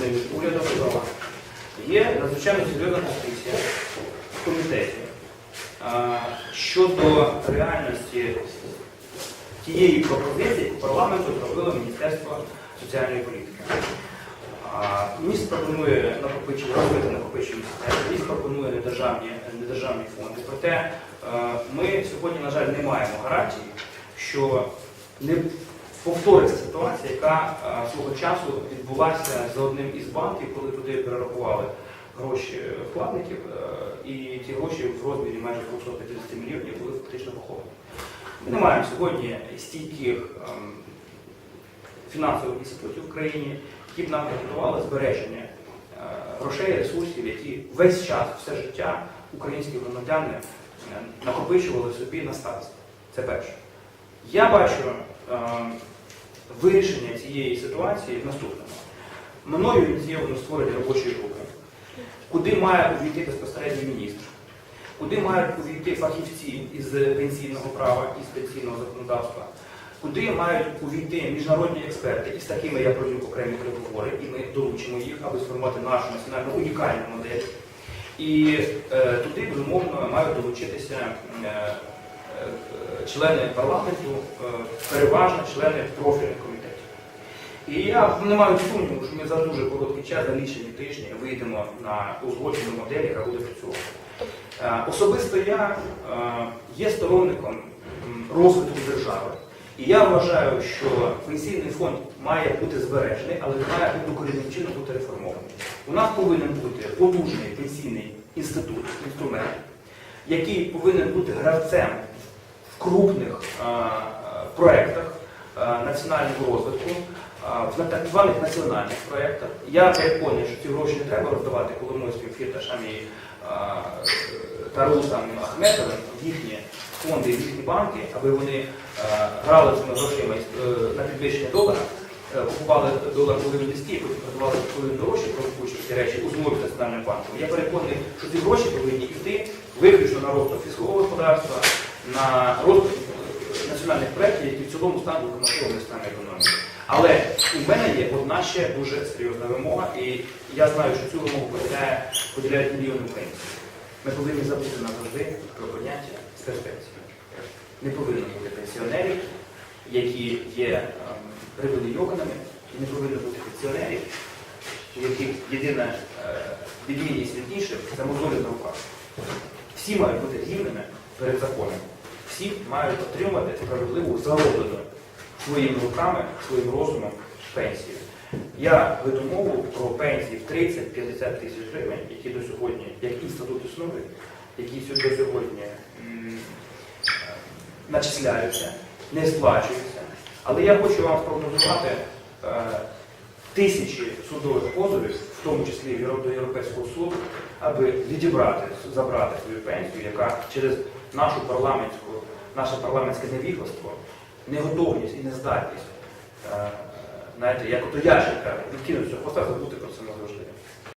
ними урядом права. Є надзвичайно серйозна позиція в комітеті щодо реальності тієї пропозиції, яку парламенту зробило Міністерство соціальної політики. Міністр пропонує накопичення, робити накопичення системи, міністр пропонує недержавні, недержавні фонди. Проте ми сьогодні, на жаль, не маємо гарантії, що не повториться ситуація, яка е, свого часу відбулася за одним із банків, коли туди перерахували гроші вкладників, е, і ті гроші в розмірі майже 250 мільйонів були фактично поховані. Ми не маємо сьогодні стійких ем, фінансових інституцій в країні, які б нам гарантували збереження е, грошей, ресурсів, які весь час, все життя українські громадяни накопичували собі на старість. Це перше. Я бачу е, вирішення цієї ситуації в наступному. Мною ініційовано створення робочої групи, куди має увійти безпосередньо міністр, куди мають увійти фахівці із пенсійного права, із пенсійного законодавства, куди мають увійти міжнародні експерти, і з такими я провів окремі переговори, і ми долучимо їх, аби сформувати нашу національну унікальну модель. І е, туди, безумовно, мають долучитися е, члени парламенту, е, переважно члени профільних комітетів. І я не маю сумніву, що ми за дуже короткий час, за лічені тижні, вийдемо на узгоджену модель, яка буде працювати. Е, Особисто я е, є сторонником розвитку держави. І я вважаю, що пенсійний фонд має бути збережений, але має докорінним чином бути реформований. У нас повинен бути потужний пенсійний інститут, інструмент, який повинен бути гравцем крупних е, е, проєктах е, національного розвитку, в так званих національних проєктах. Я переконаний, що ці гроші не треба роздавати Коломойським фірташам і Тарусам Ахметовим в їхні фонди, в їхні банки, аби вони грали цими грошима на підвищення долара, купували долар, він низький, потім продавали він дорожче, провокуючи ці речі у змові з національним банком. Я переконаний, що ці гроші повинні йти виключно на розвиток фізичного господарства, на розвиток національних проєктів, які в цілому стануть локомотивами стану економіки. Але у мене є одна ще дуже серйозна вимога, і я знаю, що цю вимогу поділяє, поділяють мільйони українців. Ми повинні забути назавжди про поняття перспективи. Не повинно бути пенсіонерів, які є ем, привілейованими, і не повинно бути пенсіонерів, у яких єдина е, відмінність від інших це мозолі на руках. Всі мають бути рівними перед законом. Всі мають отримати справедливу зароблену своїми руками, своїм розумом пенсію. Я веду мову про пенсії в 30-50 тисяч гривень, які до сьогодні, як інститут існує, які до сьогодні начисляються, не сплачуються. Але я хочу вам спрогнозувати е, тисячі судових позовів, в тому числі до Європейського суду, аби відібрати, забрати свою пенсію, яка через нашу парламентську, наше парламентське невігластво, неготовність і нездатність, е, знаєте, як ото ящика цього хвоста, забути про це назавжди.